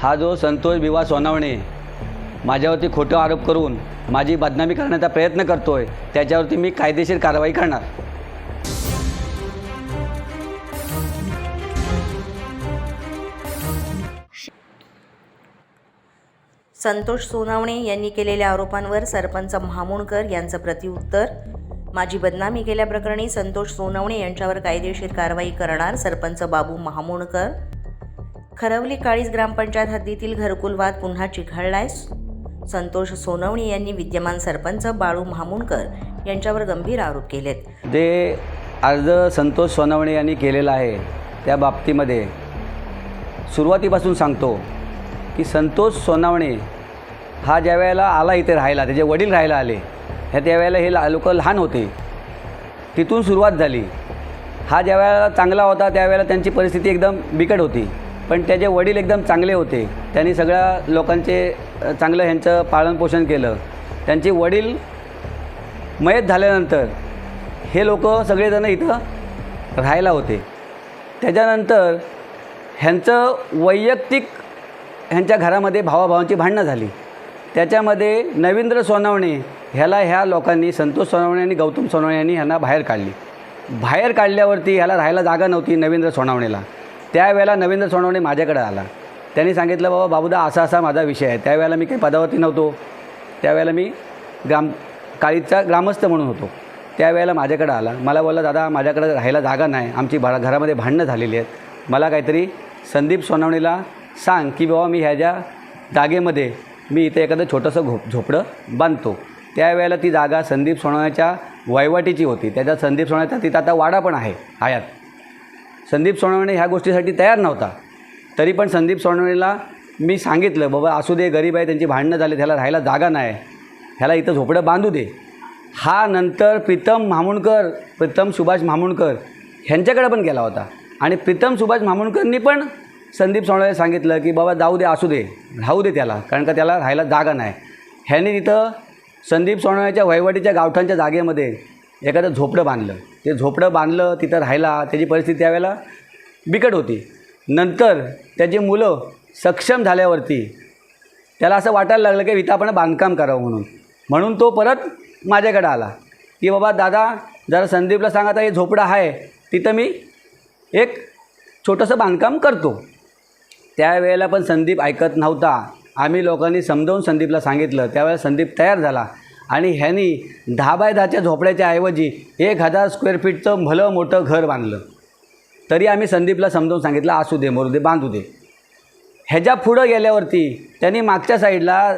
हा जो संतोष विवा सोनावणे माझ्यावरती खोटं आरोप करून माझी बदनामी करण्याचा प्रयत्न करतोय त्याच्यावरती मी कायदेशीर कारवाई करणार. संतोष सोनावणे यांनी केलेल्या आरोपांवर सरपंच महामुणकर यांचं प्रतिउत्तर माझी बदनामी केल्याप्रकरणी संतोष सोनवणे यांच्यावर कायदेशीर कारवाई करणार सरपंच बाबू महामुणकर. खरवली काळीज ग्रामपंचायत हद्दीतील घरकुल वाद पुन्हा चिघळलाय. संतोष सोनवणी यांनी विद्यमान सरपंच बाळू महामुणकर यांच्यावर गंभीर आरोप केलेत. जे अर्ज संतोष सोनवणे यांनी केलेलं आहे त्या बाबतीमध्ये सुरुवातीपासून सांगतो की संतोष सोनावणे हा ज्या वेळेला आला इथे राहायला त्याचे वडील राहायला आले ह्या त्यावेळेला हे लोक लहान होते. तिथून सुरुवात झाली. हा ज्या वेळेला चांगला होता त्यावेळेला त्यांची परिस्थिती एकदम बिकट होती. पण त्याचे वडील एकदम चांगले होते. त्यांनी सगळ्या लोकांचे चांगलं ह्यांचं पालनपोषण केलं. त्यांचे वडील मयत झाल्यानंतर हे लोक सगळेजण इथं राहायला होते. त्याच्यानंतर ह्यांचं वैयक्तिक ह्यांच्या घरामध्ये भावाभावांची भांडणं झाली. त्याच्यामध्ये नवींद्र सोनवणे ह्याला ह्या लोकांनी संतोष सोनावणे आणि गौतम सोनावणे यांनी ह्यांना बाहेर काढली. बाहेर काढल्यावरती ह्याला राहायला जागा नव्हती नवींद्र सोनावणेला. त्यावेळेला नवीन सोनवणे माझ्याकडे आला. त्यांनी सांगितलं बाबा बाबूदा असा असा माझा विषय आहे. त्यावेळेला मी काही पदावरती नव्हतो. त्यावेळेला मी ग्राम काळीचा ग्रामस्थ म्हणून होतो. त्यावेळेला माझ्याकडे आला. मला बोलला दादा माझ्याकडे राहायला जागा नाही. आमची भा घरामध्ये भांडणं झालेली आहेत. मला काहीतरी संदीप सोनवणीला सांग की बाबा मी ह्याच्या जागेमध्ये मी इथे एखादं छोटंसं घो झोपडं बांधतो. त्यावेळेला ती जागा संदीप सोनवण्याच्या वयवाटीची होती. त्याच्यात संदीप सोनवण्याचा तिथं आता वाडा पण आहे हयात संदीप सोनवणे ह्या गोष्टीसाठी तयार नव्हता. तरी पण संदीप सोनवणेला मी सांगितलं बाबा असू दे गरीब आहे त्यांची भांडणं झाली त्याला राहायला जागा नाही. ह्याला इथं झोपडं बांधू दे. हा नंतर प्रीतम म्हामुणकर प्रीतम सुभाष म्हामुणकर ह्यांच्याकडे पण गेला होता. आणि प्रीतम सुभाष म्हामुणकरनी पण संदीप सोनवणे सांगितलं की बाबा जाऊ दे असू दे राहू दे त्याला कारण का त्याला राहायला जागा नाही. ह्याने तिथं संदीप सोनवण्याच्या वहिवटीच्या गावठांच्या जागेमध्ये एखादं झोपडं बांधलं. ते झोपडं बांधलं तिथं राहिला त्याची परिस्थिती त्यावेळेला बिकट होती. नंतर त्याची मुलं सक्षम झाल्यावरती त्याला असं वाटायला लागलं की इथं आपण बांधकाम करावं म्हणून. म्हणून तो परत माझ्याकडे आला. की बाबा दादा जरा संदीपला सांगा आता हे झोपडं आहे तिथं मी एक छोटंसं बांधकाम करतो. त्यावेळेला पण संदीप ऐकत नव्हता. आम्ही लोकांनी समजावून संदीपला सांगितलं. त्यावेळेला संदीप तयार झाला. आणि ह्यांनी दहा बाय दहाच्या झोपड्याच्या ऐवजी एक हजार स्क्वेअर फीटचं भलं मोठं घर बांधलं. तरी आम्ही संदीपला समजावून सांगितलं असू दे मरू दे बांधू दे. ह्याच्या पुढं गेल्यावरती त्यांनी मागच्या साईडला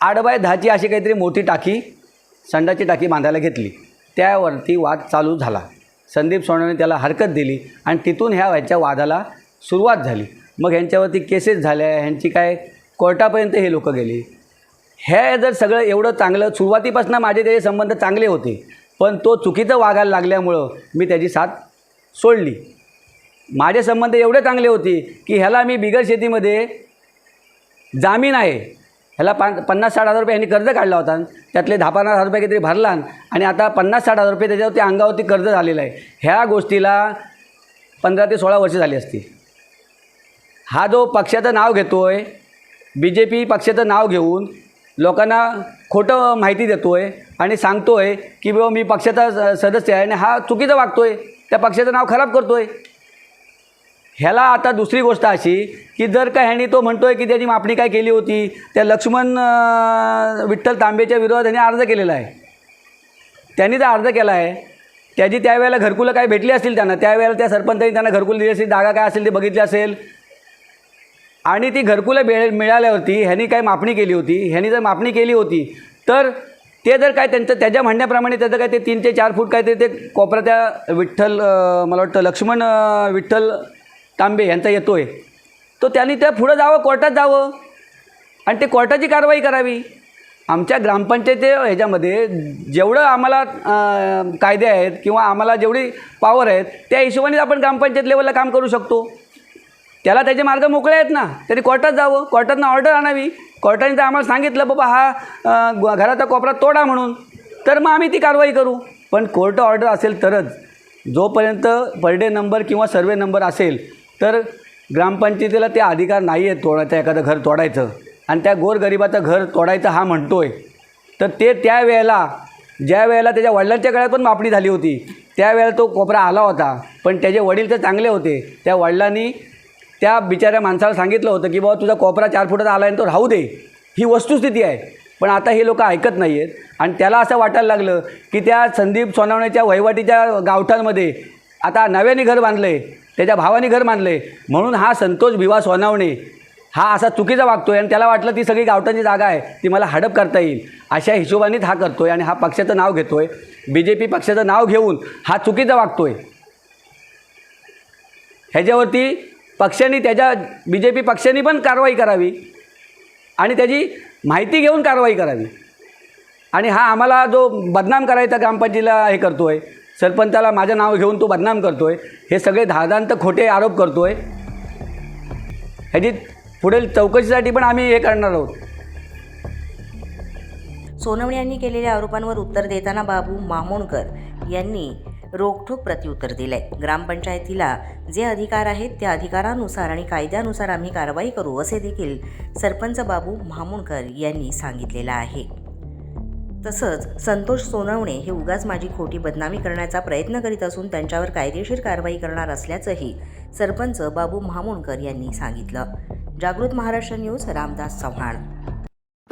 आठ बाय दहाची अशी काहीतरी मोठी टाकी संडाची टाकी बांधायला घेतली. त्यावरती वाद चालू झाला. संदीप सोनवणे त्याला हरकत दिली आणि तिथून ह्या ह्याच्या वादाला सुरुवात झाली. मग ह्यांच्यावरती केसेस झाल्या ह्यांची काय कोर्टापर्यंत हे लोक गेली. हे जर सगळं एवढं चांगलं सुरुवातीपासून माझे त्याचे संबंध चांगले होते पण तो चुकीचं वागायला लागल्यामुळं मी त्याची साथ सोडली. माझे संबंध एवढे चांगले होते की ह्याला मी बिगर शेतीमध्ये जामीन आहे. ह्याला पा पन्नास साठ हजार रुपये ह्यांनी कर्ज काढला होता त्यातले दहा पन्नास हजार रुपये काहीतरी भरला आणि आता पन्नास साठ हजार रुपये त्याच्यावरती अंगावरती कर्ज झालेलं आहे. ह्या गोष्टीला पंधरा ते सोळा वर्ष झाली असती हा जो पक्षाचं नाव घेतो आहे बी जे पी पक्षाचं नाव घेऊन लोकांना खोटं माहिती देतो आहे आणि सांगतो आहे की बाबा मी पक्षाचा स- सदस्य आहे आणि हा चुकीचा वागतो आहे त्या पक्षाचं नाव खराब करतो आहे ह्याला आता दुसरी गोष्ट अशी की जर का ह्यानी तो म्हणतो आहे की त्याची मापणी काय केली होती त्या लक्ष्मण विठ्ठल तांबेच्या विरोधात ह्याने अर्ज केलेला आहे. त्यांनी तर अर्ज केला आहे त्याची त्यावेळेला घरकुलं काय भेटली असतील त्यांना? त्यावेळेला त्या सरपंचांनी त्यांना घरकुल दिली असेल जागा काय असेल ते बघितली असेल? आणि ती घरकुलं मिळ मिळाल्यावरती ह्यांनी काय मापणी केली होती. ह्यांनी जर मापणी केली होती तर ते जर काय त्यांचं त्याच्या म्हणण्याप्रमाणे त्याचं काय ते तीन ते चार फूट काय ते ते कोपरा त्या विठ्ठल मला वाटतं लक्ष्मण विठ्ठल तांबे यांचा येतो आहे तो त्यांनी त्या पुढं जावं कोर्टात जावं. आणि ते कोर्टाची कारवाई करावी. आमच्या ग्रामपंचायती ह्याच्यामध्ये जेवढं आम्हाला कायदे आहेत किंवा आम्हाला जेवढी पॉवर आहेत त्या हिशोबाने आपण ग्रामपंचायत लेवलला काम करू शकतो. त्याला त्याचे मार्ग मोकळे आहेत ना तरी कोर्टात जावं. कोर्टातनं ऑर्डर आणावी. कोर्टाने तर आम्हाला सांगितलं बाबा हा घराचा कोपरा तोडा म्हणून. तर मग आम्ही ती कारवाई करू. पण कोर्ट ऑर्डर असेल तरच जोपर्यंत पर डे नंबर किंवा सर्वे नंबर असेल तर ग्रामपंचायतीला ते अधिकार नाही आहेत तोडायचं एखादं घर तोडायचं. आणि त्या गोरगरिबाचं घर तोडायचं हा म्हणतो आहे तर ते त्या वेळेला ज्या वेळेला त्याच्या वडिलांच्या काळात पण मापणी झाली होती त्यावेळेला तो कोपरा आला होता. पण त्याचे वडील तर चांगले होते. त्या वडिलांनी त्या बिचाऱ्या माणसाला सांगितलं होतं की बाबा तुझा कोपरा चार फुटाचा आला आहे तो राहू दे. ही वस्तुस्थिती आहे. पण आता हे लोक ऐकत नाही आहेत आणि त्याला असं वाटायला लागलं की त्या संदीप सोनावण्याच्या वहिवाटीच्या गावठांमध्ये आता नव्याने घर बांधलं आहे त्याच्या भावाने घर बांधलं आहे म्हणून हा संतोष भिवा सोनावणे हा असा चुकीचा वागतो आहे आणि त्याला वाटलं ती सगळी गावठांची जागा आहे ती मला हडप करता येईल. अशा हिशोबानेच हा करतो आहे आणि हा पक्षाचं नाव घेतो आहे बी जे पी पक्षाचं नाव घेऊन हा चुकीचा वागतो आहे ह्याच्यावरती पक्षाने त्याच्या बी जे पी पक्षांनी पण कारवाई करावी आणि त्याची माहिती घेऊन कारवाई करावी. आणि हा आम्हाला जो बदनाम करायचा ग्रामपंचायतीला हे करतो आहे सरपंचाला माझं नाव घेऊन तो बदनाम करतो आहे हे सगळे धादांत खोटे आरोप करतो आहे ह्याची पुढील चौकशीसाठी पण आम्ही हे करणार आहोत. सोनवणे यांनी केलेल्या आरोपांवर उत्तर देताना बाबू मामोणकर यांनी रोखठोक प्रत्युत्तर दिलंय. ग्रामपंचायतीला जे अधिकार आहेत त्या अधिकारानुसार आणि कायद्यानुसार आम्ही कारवाई करू असे देखील सरपंच बाबू मामुणकर यांनी सांगितलेलं आहे. तसंच संतोष सोनवणे हे उगाच माझी खोटी बदनामी करण्याचा प्रयत्न करीत असून त्यांच्यावर कायदेशीर कारवाई करणार असल्याचंही सरपंच बाबू महामुणकर यांनी सांगितलं. जागृत महाराष्ट्र न्यूज रामदास चव्हाण.